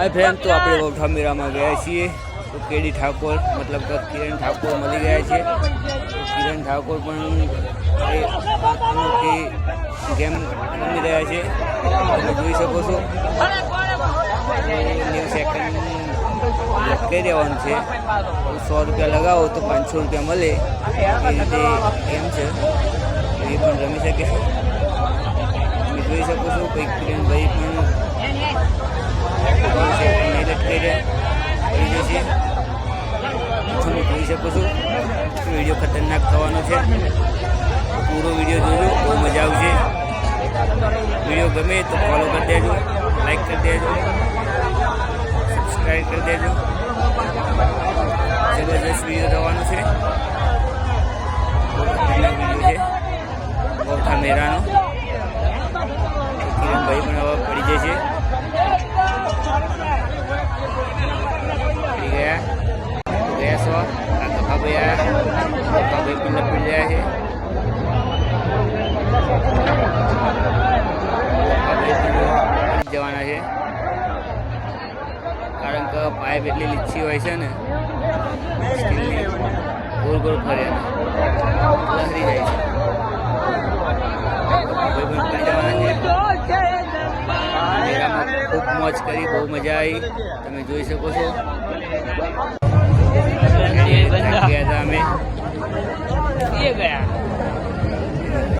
હાય friend તો આપણે વૌઠા મેળામાં ગયા છીએ. તો કેડી ઠાકોર, મતલબ કે કિરણ ઠાકોર મળી ગયા છે. કિરણ ઠાકોર પણ એ ગેમ રમી રહ્યા છે. તમે જોઈ શકો છો. સેકન્ડ લટકાઈ દેવાનું છે. સો રૂપિયા લગાવો તો પાંચસો રૂપિયા મળે. એ રીતે ગેમ છે. એ પણ રમી શકે છે. તમે જોઈ શકો છો કંઈક કિરણભાઈ વીડિયો ખતરનાક થવાનો છે. પૂરો વીડિયો જોજો, બહુ મજા આવશે. વીડિયો ગમે તો ફોલો કરી દેજો લાઈક કરી દેજો સબસ્ક્રાઈબ કરી દેજો. જબરદસ્ત વીડિયો થવાનો છે. બહુ વીડિયો છે. ગૌઠા મેરાનો પડી જશે. પડી ગયા. ગયા સો. આ કપાભાઈ ભાઈ રહ્યા છે જવાના છે કારણ કે પાઇપ એટલી લીચી હોય છે ને ગોળ ગોળ ફરે લહેરી જાય છે ખૂબ મોજ કરી બહુ મજા આવી તમે જોઈ શકો છો 这个呀。